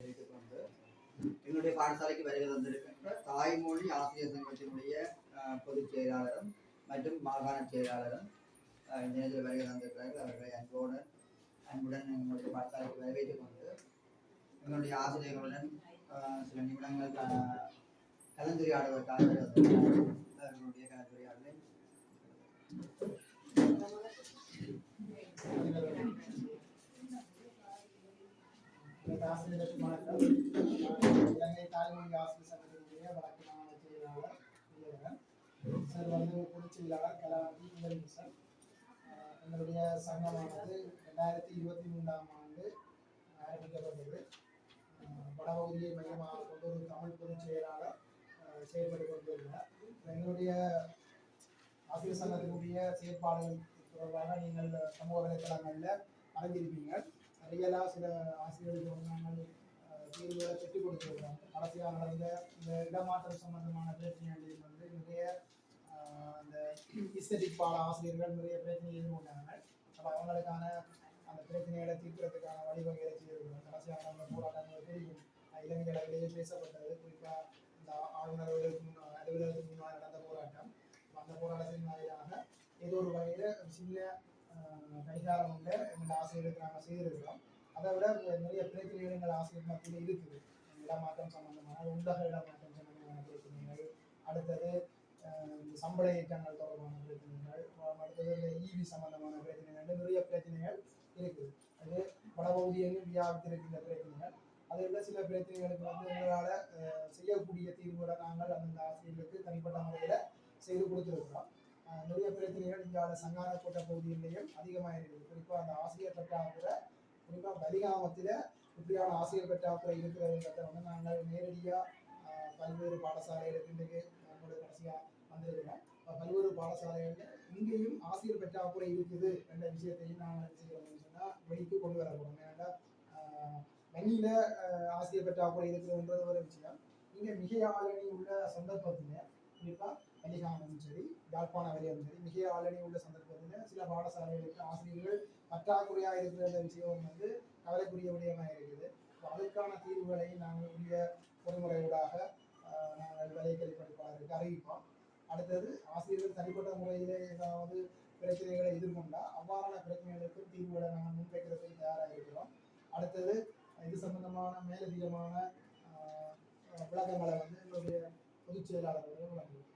கொண்டு எங்களுடைய பாடசாலைக்கு வருகை தந்திருக்கின்ற தாய்மொழி ஆசிரியர் சங்கத்தினுடைய பொதுச் செயலாளரும் மற்றும் மாகாண செயலாளரும் இந்த நேரத்தில் வருகை தந்திருக்கிறார்கள் அவர்களை அன்போடு அன்புடன் எங்களுடைய பாடசாலைக்கு வரவேற்றுக் கொண்டு எங்களுடைய ஆசிரியர்களுடன் சில நிமிடங்கள் கலந்துரையாடுவதற்காக வருகை தந்திருக்கிறார்கள். அவர்களுடைய கலந்துரையாடலை ஆசிரியருக்கு வணக்கம் இலங்கை தாய்மொழி ஆசிரியர் சங்கத்தினுடைய வடக்கு மாநில செயலாளர் இளையவன். சார் வந்து பொதுச் செயலாளர் கலாவதி முதலீடு சார் ஆஹ் எங்களுடைய சங்கமானது ரெண்டாயிரத்தி இருபத்தி மூன்றாம் ஆண்டு ஆரம்பிக்கப்பட்டது ஆஹ் வடபகுதியை மையமாக கொண்டு ஒரு தமிழ் பொதுச் செயலாளர் செயல்பட்டு கொண்டிருக்கிறார் எங்களுடைய ஆசிரியர் சங்கத்தினுடைய செயற்பாடுகள் தொடர்பாக நீங்கள் சமூக வலைத்தளங்களில் அறிஞ்சிருப்பீங்க ரியலாக சில ஆசிரியர்களுக்கு வந்து தீர்வுகளை பெற்றுக் கொடுத்துருக்கிறோம். கடைசியாக நடந்த இந்த இடமாற்றம் சம்பந்தமான பிரச்சனைகளில் வந்து நிறைய அந்த இஸ்தட்டிக் பாட ஆசிரியர்கள் நிறைய பிரச்சனை எதிர்கொண்டாங்க அப்போ அவங்களுக்கான அந்த பிரச்சனைகளை தீர்க்கிறதுக்கான வழிவகைகளை செய்திருக்கிறோம். கடைசியாக நடந்த போராட்டங்கள் தெரியும். அஹ், இலங்கை அளவிலேயே பேசப்பட்டது. குறிப்பாக இந்த ஆளுநர்களுக்கு முன்னால் அலுவலகத்துக்கு முன்னால் நடந்த போராட்டம். அந்த போராட்டத்தின் வாயிலாக ஏதோ ஒரு வகையில் சின்ன அஹ், உள்ள எங்கள் ஆசிரியர்களுக்கு நாங்கள் செய்திருக்கிறோம். அதை விட நிறைய பிரச்சனைகள் எங்கள் ஆசிரியர் மத்தியில் இருக்குது. இடமாற்றம் சம்பந்தமான உலக இடமாற்றம் சம்பந்தமான பிரச்சனைகள். அடுத்தது இந்த சம்பள இயக்கங்கள் தொடர்பான பிரச்சனைகள். அடுத்தது இந்த ஈவி சம்பந்தமான பிரச்சனைகள். நிறைய பிரச்சனைகள் இருக்குது. அது வடபகுதியிலும் வியாபித்திருக்கின்ற பிரச்சனைகள். அதை விட சில பிரச்சனைகளுக்கு வந்து எங்களால் செய்யக்கூடிய தீர்வுகளை நாங்கள் அந்த ஆசிரியர்களுக்கு தனிப்பட்ட முறையில் செய்து கொடுத்துருக்கிறோம். நிறைய பிரச்சனைகள் இங்கால சங்காரக்கோட்டை பகுதியிலேயும் அதிகமாக இருக்குது குறிப்பாக அந்த ஆசிரியர் பற்றாக்குறை குறிப்பாக பலிகாமத்தில் இப்படியான ஆசிரியர் பற்றாக்குறை இருக்கிறதுன்றத வந்து நாங்கள் நேரடியாக பல்வேறு பாடசாலைகளுக்கு இன்றைக்கு நம்மளுடைய கடைசியாக வந்திருக்கிறோம். பல்வேறு பாடசாலைகளில் இங்கேயும் ஆசிரியர் பற்றாக்குறை இருக்குது என்ற விஷயத்தையும் நாங்கள் செய்கிறோம்னு சொன்னால் வெளிக்கு கொண்டு வர போகிறோம் ஏன்னா வங்கியில் ஆசிரியர் பற்றாக்குறை இருக்குதுன்றது ஒரு விஷயம். இங்கே மிக உள்ள சந்தர்ப்பத்தில் குறிப்பாக வலிகாமம் சரி யாழ்ப்பாண வலியும் சரி மிக ஆல்ரெடி உள்ள சந்தர்ப்பத்தில் சில பாடசாலைகளுக்கு ஆசிரியர்கள் பற்றாக்குறையாக இருக்கிற விஷயம் வந்து கவலைக்குரிய விடயமாக இருக்குது. அதற்கான தீர்வுகளை நாங்கள் உரிய பொறிமுறையூடாக நாங்கள் வலைக்கல்வி படிப்பாளருக்கு அறிவிப்போம். அடுத்தது ஆசிரியர்கள் தனிப்பட்ட முறையிலே ஏதாவது பிரச்சனைகளை எதிர்கொண்டா அவ்வாறான பிரச்சனைகளுக்கு தீர்வுகளை நாங்கள் முன்வைக்கிறதுக்கு தயாராக இருக்கிறோம். அடுத்தது இது சம்பந்தமான மேலதிகமான விளக்கங்களை வந்து எங்களுடைய பொதுச் செயலாளர்கள் வழங்குவோம்